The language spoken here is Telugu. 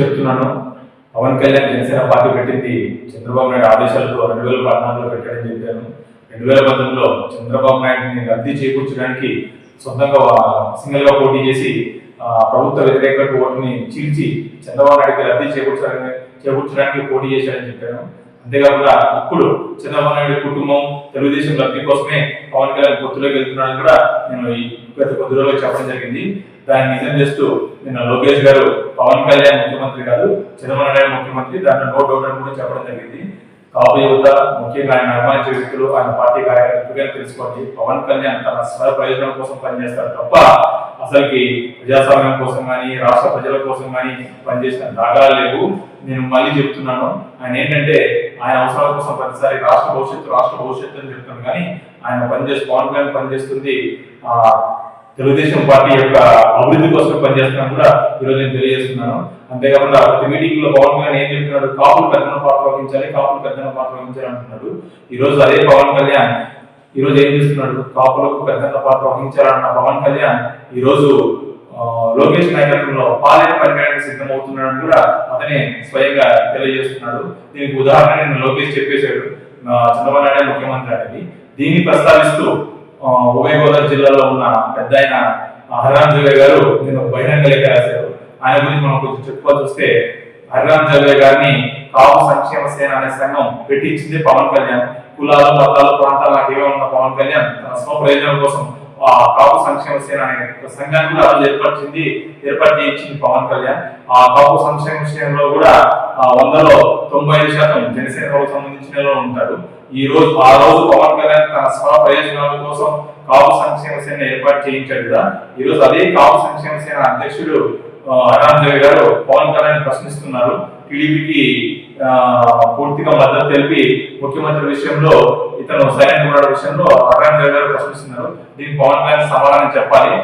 చెప్తున్నాను. పవన్ కళ్యాణ్ జనసేన పార్టీ పెట్టింది చంద్రబాబు నాయుడు ఆదేశాలతో రెండు వేల పద్నాలుగులో పెట్టాడని చెప్పాను. రెండు వేల పంతొమ్మిదిలో చంద్రబాబు నాయుడిని రద్దీ చేకూర్చడానికి సొంతంగా సింగిల్గా పోటీ చేసి ప్రభుత్వ వ్యతిరేక ఓటుని చీల్చి చంద్రబాబు నాయుడికి రద్దీ చేకూర్చడానికి చేకూర్చడానికి పోటీ చేశాడని చెప్పాను. అంతేకాకుండా ఇప్పుడు చంద్రబాబు నాయుడు కుటుంబం తెలుగుదేశం లబ్ధి కోసమే పవన్ కళ్యాణ్ పొత్తులోకి వెళ్తున్నాడని కూడా నేను ఈ గత కొద్ది రోజులు చెప్పడం జరిగింది. దాన్ని నిజం చేస్తూ నిన్న లోకేష్ గారు పవన్ కళ్యాణ్ ముఖ్యమంత్రి కాదు చంద్రబాబు నాయుడు ముఖ్యమంత్రి దాంట్లో నో డౌట్ అని కూడా చెప్పడం జరిగింది. కాపు యువత ముఖ్యంగా ఆయన అభిమానించే వ్యక్తులు ఆయన పార్టీ కార్యకర్తలుగా తెలుసుకోండి. పవన్ కళ్యాణ్ తన స్వర ప్రయోజనం కోసం పనిచేస్తారు తప్ప అసలుకి ప్రజాస్వామ్యం కోసం కానీ రాష్ట్ర ప్రజల కోసం కానీ పనిచేసిన దాఖలాలు లేవు. నేను మళ్ళీ చెప్తున్నాను. ఆయన ఏంటంటే ఆయన అవసరాల కోసం ప్రతిసారి రాష్ట్ర భవిష్యత్తు రాష్ట్ర భవిష్యత్తు అని చెప్తాను. కానీ ఆయన పనిచేసి పవన్ కళ్యాణ్ పనిచేస్తుంది. ఆ తెలుగుదేశం పార్టీ యొక్క అభివృద్ధి కోసం పనిచేస్తున్నాను కూడా ఈరోజు నేను తెలియజేస్తున్నాను. అంతేకాకుండా ప్రతి మీటింగ్లో పవన్ కళ్యాణ్ ఏం చెప్తున్నాడు? కాపులు పెద్దన పాత్ర వహించాలి కాపులు పెద్దన పాత్ర వహించాలి అంటున్నాడు. ఈ రోజు అదే పవన్ కళ్యాణ్ ఈరోజు ఏం చేస్తున్నాడు? కాపులకు పెద్ద పాత్ర వహించాలన్న పవన్ కళ్యాణ్ ఈ రోజు లోకేష్ నాయకత్వంలో పాలన పరికరానికి సిద్ధమవుతున్నాడని కూడా అతనే స్వయంగా తెలియజేస్తున్నాడు. దీనికి ఉదాహరణ నేను లోకేష్ చెప్పేశాడు. చంద్రబాబు నాయుడు ముఖ్యమంత్రి అనేది దీన్ని ప్రస్తావిస్తూ ఉభయ గోదావరి జిల్లాలో ఉన్న పెద్ద ఆయన హరిరామ్ జోగే గారు నేను బహిరంగ లేఖ రాశారు. ఆయన గురించి మనం కొంచెం చెప్పుకోవాల్సి వస్తే హరిరామ్ జోగే గారిని కాపు సంక్షేమ సేన అనే సంఘం పెట్టించింది పవన్ కళ్యాణ్. కులాలు మతాలు ప్రాంతాలు నాకేమో ఉన్న పవన్ కళ్యాణ్ తన స్వ ప్రయోజనం కోసం ఆ కాపు సంక్షేమ సేన అనే సంఘాన్ని కూడా ఏర్పరిచింది ఏర్పాటు చేయించింది పవన్ కళ్యాణ్. ఆ కాపు సంక్షేమ సేనలో కూడా ఆ వందలో తొంభై ఐదు శాతం జనసేనకు సంబంధించిన ఉంటారు. ఈ రోజు ఆ రోజు పవన్ కళ్యాణ్ తన స్వ ప్రయోజనాల కోసం కాపు సంక్షేమ సేన ఏర్పాటు చేయించాడు కదా. ఈ రోజు అదే కాపు సంక్షేమ సేన అధ్యక్షుడు అరుణాంజలి గారు పవన్ కళ్యాణ్ ప్రశ్నిస్తున్నారు. టీడీపీకి పూర్తిగా మద్దతు తెలిపి ముఖ్యమంత్రి విషయంలో ఇతను సైలెంట్ ఉండడం విషయంలో అరుణాంజలి గారు ప్రశ్నిస్తున్నారు. దీనికి పవన్ కళ్యాణ్ సమాధానం చెప్పాలి.